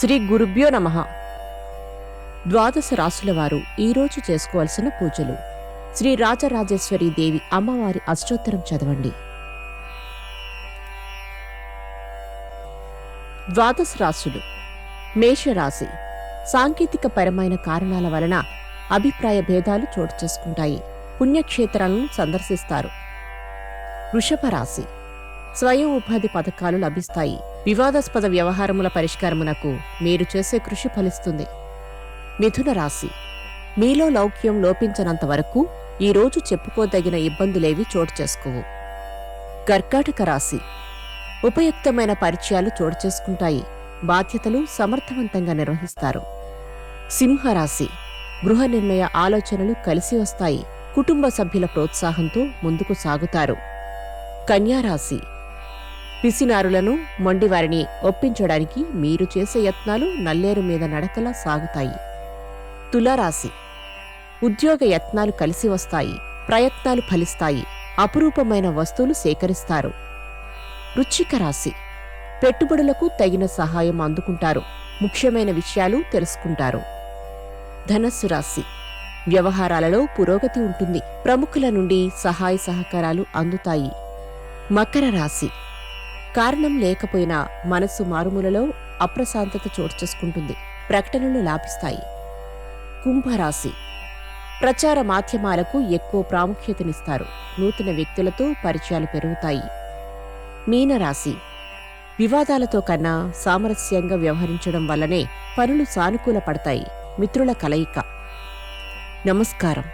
శ్రీ గురుభ్యో నమ. ద్వాదశ రాసుల వారు ఈరోజు చేసుకోవాల్సిన పూజలు. శ్రీ రాజరాజేశ్వరి దేవి అమ్మవారి అష్టోత్తరం చదవండి. ద్వాదశ రాశులు మేషరాశి. సాంకేతిక పరమైన కారణాల వలన అభిప్రాయ భేదాలు చోటు చేసుకుంటాయి. పుణ్యక్షేత్రాలను సందర్శిస్తారు. వృషభ రాశి స్వయం ఉపాధి పథకాలు లభిస్తాయి. వివాదాస్పద వ్యవహారముల పరిష్కారమునకు మీరు చేసే కృషి ఫలిస్తుంది. మిథున రాశి. మీలో లౌక్యం లోపించనంత వరకు ఈ రోజు చెప్పుకోదగిన ఇబ్బందులేవి చోటు చేసుకోవు. కర్కాటక రాశి. ఉపయుక్తమైన పరిచయాలు చోటు చేసుకుంటాయి. బాధ్యతలు సమర్థవంతంగా నిర్వహిస్తారు. సింహరాశి. గృహ నిర్ణయ ఆలోచనలు కలిసి వస్తాయి. కుటుంబ సభ్యుల ప్రోత్సాహంతో ముందుకు సాగుతారు. కన్యారాశి. పిసినారులను మొండివారిని ఒప్పించడానికి మీరు చేసే యత్నాలు నల్లేరు మీద నడకలా సాగుతాయి. తులారాశి. ఉద్యోగ యత్నాలు కలిసి వస్తాయి ప్రయత్నాలు ఫలిస్తాయి అపురూపమైన వస్తువులు సేకరిస్తారు. వృశ్చిక రాశి. పెట్టుబడులకు తగిన సహాయం అందుకుంటారు ముఖ్యమైన విషయాలు తెలుసుకుంటారు. ధనస్సు రాశి. వ్యవహారాలలో పురోగతి ఉంటుంది ప్రముఖుల నుండి సహాయ సహకారాలు అందుతాయి. మకర రాశి. కారణం లేకపోయినా మనస్సు మారుమూలలో అప్రశాంతత చోటు చేసుకుంటుంది. ప్రకటనలు లాభిస్తాయి. కుంభరాశి. ప్రచార మాధ్యమాలకు ఎక్కువ ప్రాముఖ్యతనిస్తారు. నూతన వ్యక్తులతో పరిచయాలు పెరుగుతాయి. మీనరాశి. వివాదాలతో కన్నా సామరస్యంగా వ్యవహరించడం వల్లనే పనులు సానుకూల పడతాయి. మిత్రుల కలయిక. నమస్కారం.